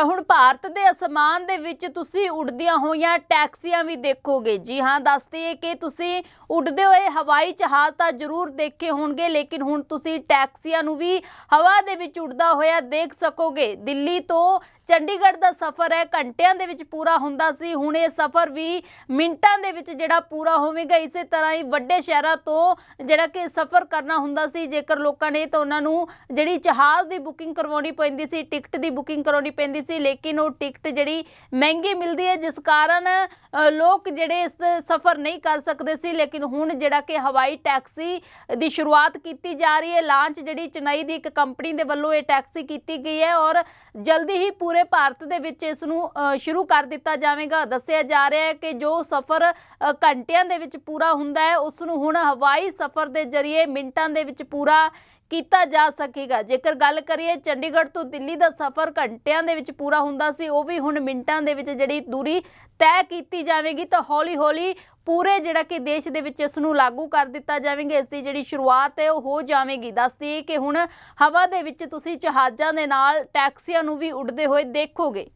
ਤਾਂ ਹੁਣ ਭਾਰਤ ਦੇ ਅਸਮਾਨ ਦੇ ਵਿੱਚ ਤੁਸੀਂ ਉੱਡਦੀਆਂ ਹੋਈਆਂ ਟੈਕਸੀਆਂ ਵੀ ਦੇਖੋਗੇ। ਜੀ ਹਾਂ ਦੱਸਦੀ ਕਿ ਤੁਸੀਂ ਉੱਡਦੇ ਹੋਏ ਹਵਾਈ ਜਹਾਜ਼ ਤਾਂ ਜ਼ਰੂਰ ਦੇਖੇ ਹੋਣਗੇ, ਲੇਕਿਨ ਹੁਣ ਤੁਸੀਂ ਟੈਕਸੀਆਂ ਨੂੰ ਵੀ ਹਵਾ ਦੇ ਵਿੱਚ ਉੱਡਦਾ ਹੋਇਆ ਦੇਖ ਸਕੋਗੇ। ਦਿੱਲੀ ਤੋਂ ਚੰਡੀਗੜ੍ਹ ਦਾ ਸਫ਼ਰ ਹੈ, ਘੰਟਿਆਂ ਦੇ ਵਿੱਚ ਪੂਰਾ ਹੁੰਦਾ ਸੀ। ਹੁਣ ਇਹ ਸਫ਼ਰ ਵੀ ਮਿੰਟਾਂ ਦੇ ਵਿੱਚ ਜਿਹੜਾ ਪੂਰਾ ਹੋਵੇਗਾ, ਇਸੇ ਤਰ੍ਹਾਂ ਹੀ ਵੱਡੇ ਸ਼ਹਿਰਾਂ ਤੋਂ ਜਿਹੜਾ ਕਿ ਸਫ਼ਰ ਕਰਨਾ ਹੁੰਦਾ ਸੀ। ਜੇਕਰ ਲੋਕਾਂ ਨੇ ਤਾਂ ਉਹਨਾਂ ਨੂੰ ਜਿਹੜੀ ਜਹਾਜ਼ ਦੀ ਬੁਕਿੰਗ ਕਰਵਾਉਣੀ ਪੈਂਦੀ ਸੀ, ਟਿਕਟ ਦੀ ਬੁਕਿੰਗ ਕਰਾਉਣੀ ਪੈਂਦੀ ਸੀ ਲੇਕਿਨ ਉਹ ਟਿਕਟ ਜਿਹੜੀ ਮਹਿੰਗੀ ਮਿਲਦੀ ਹੈ, ਜਿਸ ਕਾਰਨ ਲੋਕ ਜਿਹੜੇ ਇਸ ਸਫ਼ਰ ਨਹੀਂ ਕਰ ਸਕਦੇ ਸੀ, ਲੇਕਿਨ ਹੁਣ ਜਿਹੜਾ ਕਿ ਹਵਾਈ ਟੈਕਸੀ ਦੀ ਸ਼ੁਰੂਆਤ ਕੀਤੀ ਜਾ ਰਹੀ ਹੈ, ਲਾਂਚ ਜਿਹੜੀ ਚੇਨਈ ਦੀ ਇੱਕ ਕੰਪਨੀ ਦੇ ਵੱਲੋਂ ਇਹ ਟੈਕਸੀ ਕੀਤੀ ਗਈ ਹੈ ਔਰ ਜਲਦੀ ਹੀ ਪੂਰੇ ਭਾਰਤ ਦੇ ਵਿੱਚ ਇਸ ਨੂੰ ਸ਼ੁਰੂ ਕਰ ਦਿੱਤਾ ਜਾਵੇਗਾ। ਦੱਸਿਆ ਜਾ ਰਿਹਾ ਹੈ ਕਿ ਜੋ ਸਫ਼ਰ ਘੰਟਿਆਂ ਦੇ ਵਿੱਚ ਪੂਰਾ ਹੁੰਦਾ ਹੈ, ਉਸ ਨੂੰ ਹੁਣ ਹਵਾਈ ਸਫ਼ਰ ਦੇ ਜ਼ਰੀਏ ਮਿੰਟਾਂ ਦੇ ਵਿੱਚ ਪੂਰਾ ਕੀਤਾ ਜਾ ਸਕੇਗਾ। ਜੇਕਰ ਗੱਲ ਕਰੀਏ ਚੰਡੀਗੜ੍ਹ ਤੋਂ ਦਿੱਲੀ ਦਾ ਸਫ਼ਰ ਘੰਟਿਆਂ ਦੇ ਵਿੱਚ ਪੂਰਾ ਹੁੰਦਾ ਸੀ, ਉਹ ਵੀ ਹੁਣ ਮਿੰਟਾਂ ਦੇ ਵਿੱਚ ਜਿਹੜੀ ਦੂਰੀ ਤੈਅ ਕੀਤੀ ਜਾਵੇਗੀ, ਤਾਂ ਹੌਲੀ-ਹੌਲੀ ਪੂਰੇ ਜਿਹੜਾ ਕਿ ਦੇਸ਼ ਦੇ ਵਿੱਚ ਇਸ ਨੂੰ ਲਾਗੂ ਕਰ ਦਿੱਤਾ ਜਾਵੇਗਾ। ਇਸ ਦੀ ਜਿਹੜੀ ਸ਼ੁਰੂਆਤ ਹੈ, ਉਹ ਹੋ ਜਾਵੇਗੀ। ਦੱਸਦੀ ਹੈ ਕਿ ਹੁਣ ਹਵਾ ਦੇ ਵਿੱਚ ਤੁਸੀਂ ਜਹਾਜ਼ਾਂ ਦੇ ਨਾਲ ਟੈਕਸੀਆਂ ਨੂੰ ਵੀ ਉੱਡਦੇ ਹੋਏ ਦੇਖੋਗੇ।